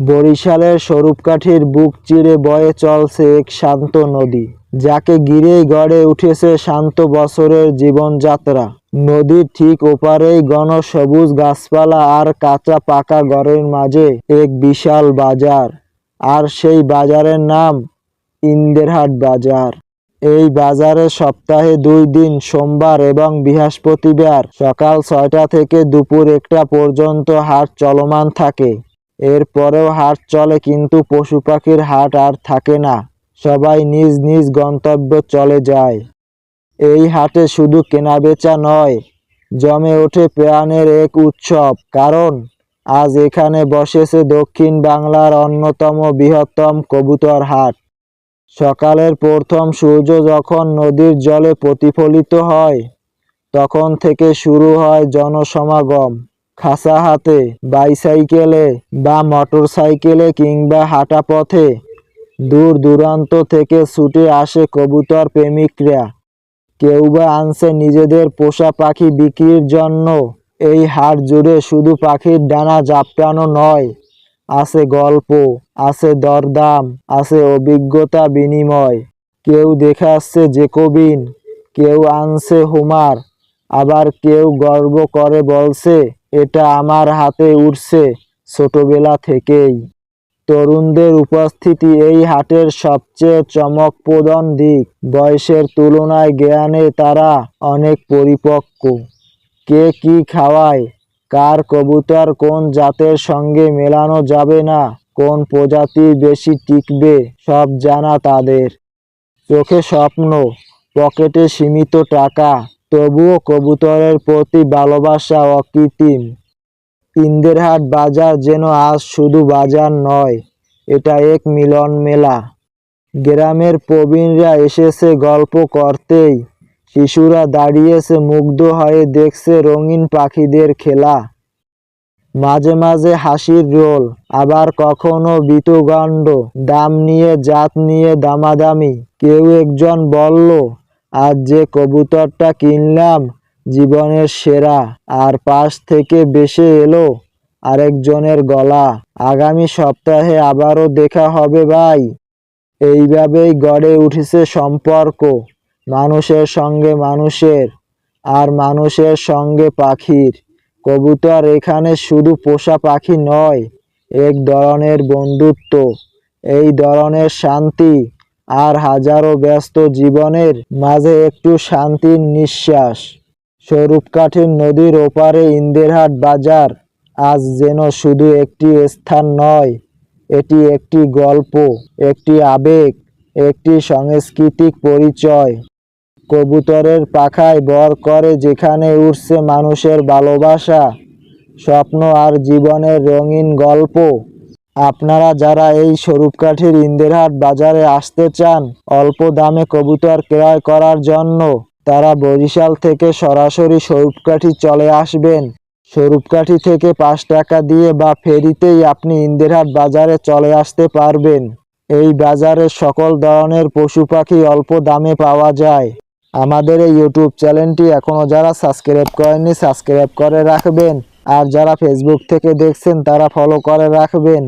বরিশালের স্বরূপকাঠির বুক চিরে বয়ে চলছে এক শান্ত নদী, যাকে ঘিরেই গড়ে উঠেছে শান্ত বছরের জীবনযাত্রা। নদীর ঠিক ওপারেই ঘন সবুজ গাছপালা আর কাঁচা পাকা ঘরের মাঝে এক বিশাল বাজার, আর সেই বাজারের নাম ইন্দেরহাট বাজার। এই বাজারে সপ্তাহে দুই দিন, সোমবার এবং বৃহস্পতিবার সকাল ছয়টা থেকে দুপুর একটা পর্যন্ত হাট চলমান থাকে। এরপরেও হাট চলে, কিন্তু পশু পাখির হাট আর থাকে না। সবাই নিজ নিজ গন্তব্য চলে যায়। এই হাটে শুধু কেনাবেচা নয়, জমে ওঠে প্রাণের এক উৎসব। কারণ, আজ এখানে বসেছে দক্ষিণ বাংলার অন্যতম বৃহত্তম কবুতর হাট। সকালের প্রথম সূর্য যখন নদীর জলে প্রতিফলিত হয়, তখন থেকে শুরু হয় জনসমাগম। খাসা হাতে, বাইসাইকেলে বা মোটর সাইকেলে কিংবা হাঁটা পথে দূর দূরান্ত থেকে ছুটে আসে কবুতর প্রেমিকরা। কেউ বা আনছে নিজেদের পোষা পাখি বিক্রির জন্য। এই হাট জুড়ে শুধু পাখির ডানা জাপটানো নয়, আছে গল্প, আছে দরদাম, আছে অভিজ্ঞতা বিনিময়। কেউ দেখে দেখাচ্ছে জেকোবিন, কেউ আনছে হুমার, আবার কেউ গর্ব করে বলছে এটা আমার হাতে উঠছে ছোটবেলা থেকেই। তরুণদের উপস্থিতি এই হাটের সবচেয়ে চমকপ্রদন দিক। বয়সের তুলনায় জ্ঞানে তারা অনেক পরিপক্ক। কে কি খাওয়ায়? কার কবুতর কোন জাতের সঙ্গে মেলানো যাবে না? কোন প্রজাতি বেশি টিকবে? সব জানা তাদের। চোখে স্বপ্ন, পকেটে সীমিত টাকা তবুও কবুতরের প্রতি ভালোবাসা অকৃত্রিম। ইন্দেরহাট বাজার যেন আজ শুধু বাজার নয়, এটা এক মিলন মেলা। গ্রামের প্রবীণরা এসেছে গল্প করতেই। শিশুরা দাঁড়িয়েছে মুগ্ধ হয়ে দেখছে রঙিন পাখিদের খেলা। মাঝে মাঝে হাসির রোল, আবার কখনো বিতুগণ্ড দাম নিয়ে জাত নিয়ে দামাদামি। কেউ একজন বলল আজ যে কবুতরটা কিনলাম জীবনের সেরা, আর পাশ থেকে বেসে এলো আরেকজনের গলা। আগামী সপ্তাহে আবারও দেখা হবে ভাই। এইভাবেই গড়ে উঠেছে সম্পর্ক, মানুষের সঙ্গে মানুষের, আর মানুষের সঙ্গে পাখির। কবুতর এখানে শুধু পোষা পাখি নয়, এক ধরনের বন্ধুত্ব, এই ধরনের শান্তি আর হাজারো ব্যস্ত জীবনের মাঝে একটু শান্তির নিঃশ্বাস। স্বরূপকাঠির নদীর ওপারে ইন্দেরহাট বাজার আজ যেন শুধু একটি স্থান নয়, এটি একটি গল্প, একটি আবেগ, একটি সাংস্কৃতিক পরিচয়। কবুতরের পাখায় বর করে যেখানে উঠছে মানুষের ভালোবাসা, স্বপ্ন আর জীবনের রঙিন গল্প। আপনারা যারা এই স্বরূপকাঠির ইন্দেরহাট বাজারে আসতে চান, অল্প দামে কবুতর ক্রয় করার জন্য তারা বরিশাল থেকে সরাসরি স্বরূপকাঠি চলে আসবেন। স্বরূপকাঠি থেকে পাঁচ টাকা দিয়ে বা ফেরিতেই আপনি ইন্দিরহাট বাজারে চলে আসতে পারবেন। এই বাজারে সকল ধরনের পশু পাখি অল্প দামে পাওয়া যায়। আমাদের এই ইউটিউব চ্যানেলটি এখনও যারা সাবস্ক্রাইব করেননি, সাবস্ক্রাইব করে রাখবেন। আর যারা ফেসবুক থেকে দেখছেন তারা ফলো করে রাখবেন।